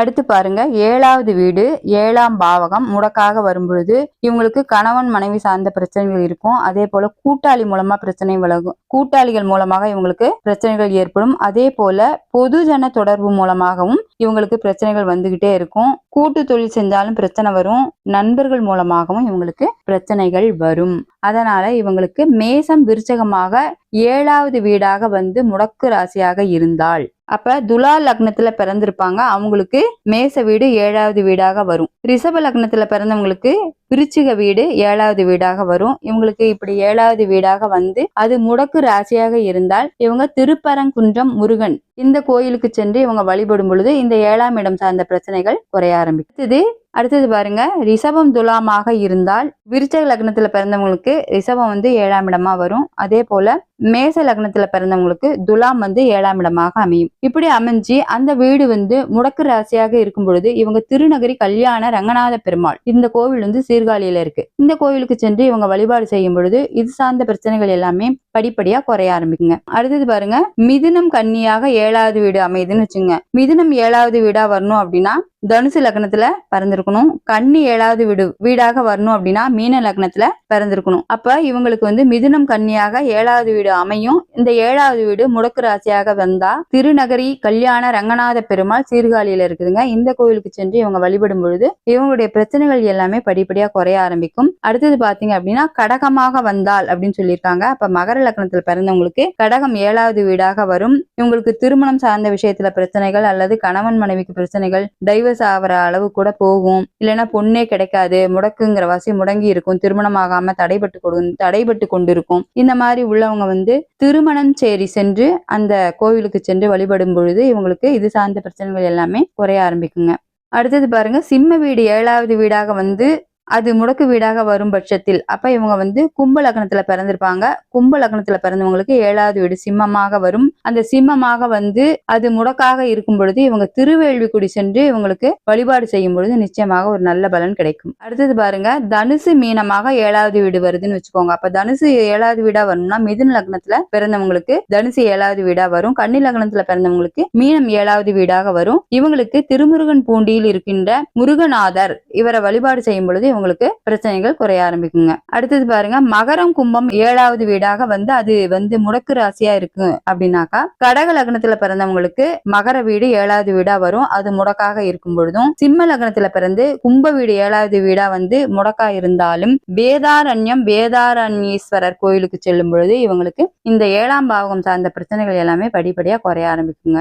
அடுத்து பாருங்க ஏழாவது வீடு ஏழாம் பாவகம் முடக்காக வரும் பொழுது இவங்களுக்கு கணவன் மனைவி சார்ந்த பிரச்சனைகள் இருக்கும். அதே போல கூட்டாளி மூலமா பிரச்சனை விலகும் கூட்டாளிகள் மூலமாக இவங்களுக்கு பிரச்சனைகள் ஏற்படும். அதே போல பொதுஜன தொடர்பு மூலமாகவும் இவங்களுக்கு பிரச்சனைகள் வந்துகிட்டே இருக்கும். கூட்டு தொழில் செஞ்சாலும் பிரச்சனை வரும். நண்பர்கள் மூலமாகவும் இவங்களுக்கு பிரச்சனைகள் வரும். அதனால இவங்களுக்கு மேசம் விருச்சகமாக ஏழாவது வீடாக வந்து முடக்கு ராசியாக இருந்தால் அப்ப துலா லக்னத்துல பிறந்திருப்பாங்க. அவங்களுக்கு மேச வீடு ஏழாவது வீடாக வரும். ரிஷப லக்னத்துல பிறந்தவங்களுக்கு விருச்சிக வீடு ஏழாவது வீடாக வரும். இவங்களுக்கு இப்படி ஏழாவது வீடாக வந்து அது முடக்கு ராசியாக இருந்தால் இவங்க திருப்பரங்குன்றம் முருகன் இந்த கோயிலுக்கு சென்று இவங்க வழிபடும் பொழுது இந்த ஏழாம் இடம் சார்ந்த பிரச்சனைகள் குறைய ஆரம்பிக்கும் இது அடுத்தது பாருங்க ரிஷபம் துலாமாக இருந்தால் விருச்சக லக்னத்துல பிறந்தவங்களுக்கு ரிஷபம் வந்து ஏழாம் இடமா வரும். அதே போல மேச லக்னத்துல பிறந்தவங்களுக்கு துலாம் வந்து ஏழாம் இடமாக அமையும். இப்படி அமைஞ்சு அந்த வீடு வந்து முடக்கு ராசியாக இருக்கும் பொழுது இவங்க திருநகரி கல்யாண ரங்கநாத பெருமாள். இந்த கோவில் வந்து சீர்காழியில இருக்கு. இந்த கோவிலுக்கு சென்று இவங்க வழிபாடு செய்யும் பொழுது இது சார்ந்த பிரச்சனைகள் எல்லாமே படிப்படியா குறைய ஆரம்பிக்குங்க. அடுத்தது பாருங்க மிதுனம் கன்னியாக ஏழாவது வீடு அமையுதுன்னு வச்சுங்க. மிதுனம் ஏழாவது வீடா வரணும் அப்படின்னா தனுசு லக்னத்துல பிறந்திருக்கணும். கன்னி ஏழாவது வீடு வீடாக வரணும் அப்படின்னா மீன லக்னத்துல பிறந்திருக்கணும். அப்ப இவங்களுக்கு வந்து மிதுனம் கன்னியாக ஏழாவது வீடு அமையும். இந்த ஏழாவது வீடு முடக்கு ராசியாக வந்தா திருநகரி கல்யாண ரங்கநாத பெருமாள் சீர்காழியில இருக்குதுங்க. இந்த கோவிலுக்கு சென்று இவங்க வழிபடும் பொழுது இவங்களுடைய பிரச்சனைகள் எல்லாமே படிப்படியா குறைய ஆரம்பிக்கும். அடுத்தது பாத்தீங்க அப்படின்னா கடகமாக வந்தால் அப்படின்னு சொல்லியிருக்காங்க. அப்ப மகர லக்னத்துல பிறந்தவங்களுக்கு கடகம் ஏழாவது வீடாக வரும். இவங்களுக்கு திருமணம் சார்ந்த விஷயத்துல பிரச்சனைகள் அல்லது கணவன் மனைவிக்கு பிரச்சனைகள் டைவர்ஸ் ஆகிற அளவு கூட போகும். இல்லைன்னா பொண்ணே கிடைக்காது. முடக்குங்கிற வாசி முடங்கி இருக்கும். திருமணம் ஆகாம தடைபட்டு கொடு தடைபட்டு கொண்டிருக்கும். இந்த மாதிரி உள்ளவங்க வந்து திருமணம் சேரி சென்று அந்த கோவிலுக்கு சென்று வழிபடும் பொழுது இவங்களுக்கு இது சார்ந்த பிரச்சனைகள் எல்லாமே குறைய ஆரம்பிக்குங்க. அடுத்தது பாருங்க. சிம்ம வீடு ஏழாவது வீடாக வந்து அது முடக்கு வீடாக வரும் பட்சத்தில் அப்ப இவங்க வந்து கும்ப லக்னத்துல பிறந்திருப்பாங்க. கும்ப லக்னத்துல பிறந்தவங்களுக்கு ஏழாவது வீடு சிம்மமாக வரும். அந்த சிம்மமாக வந்து அது முடக்காக இருக்கும் பொழுது இவங்க திருவேள்விக்குடி சென்று இவங்களுக்கு வழிபாடு செய்யும் பொழுது நிச்சயமாக ஒரு நல்ல பலன் கிடைக்கும். அடுத்தது பாருங்க தனுசு மீனமாக ஏழாவது வீடு வருதுன்னு வச்சுக்கோங்க. அப்ப தனுசு ஏழாவது வீடா வரும்னா மிதுன் லக்னத்துல பிறந்தவங்களுக்கு தனுசு ஏழாவது வீடா வரும். கன்னி லக்னத்துல பிறந்தவங்களுக்கு மீனம் ஏழாவது வீடாக வரும். இவங்களுக்கு திருமுருகன் பூண்டியில் இருக்கின்ற முருகநாதர் இவரை வழிபாடு செய்யும் பொழுது உங்களுக்கு பிரச்சனைகள் குறைய ஆரம்பிக்குங்க. அடுத்தது பாருங்க மகரம் கும்பம் ஏழாவது வீடாக வந்து அது வந்து முடக்கு ராசியா இருக்கு அப்படின்னாக்கா கடக லக்னத்துல பிறந்தவங்களுக்கு மகர வீடு ஏழாவது வீடா வரும். அது முடக்காக இருக்கும் பொழுதும் சிம்ம லக்னத்துல பிறந்து கும்ப வீடு ஏழாவது வீடா வந்து முடக்கா இருந்தாலும் வேதாரண்யம் வேதாரண்யேஸ்வரர் கோயிலுக்கு செல்லும் பொழுது இவங்களுக்கு இந்த ஏழாம் பாவகம் சார்ந்த பிரச்சனைகள் எல்லாமே படிப்படியா குறைய ஆரம்பிக்குங்க.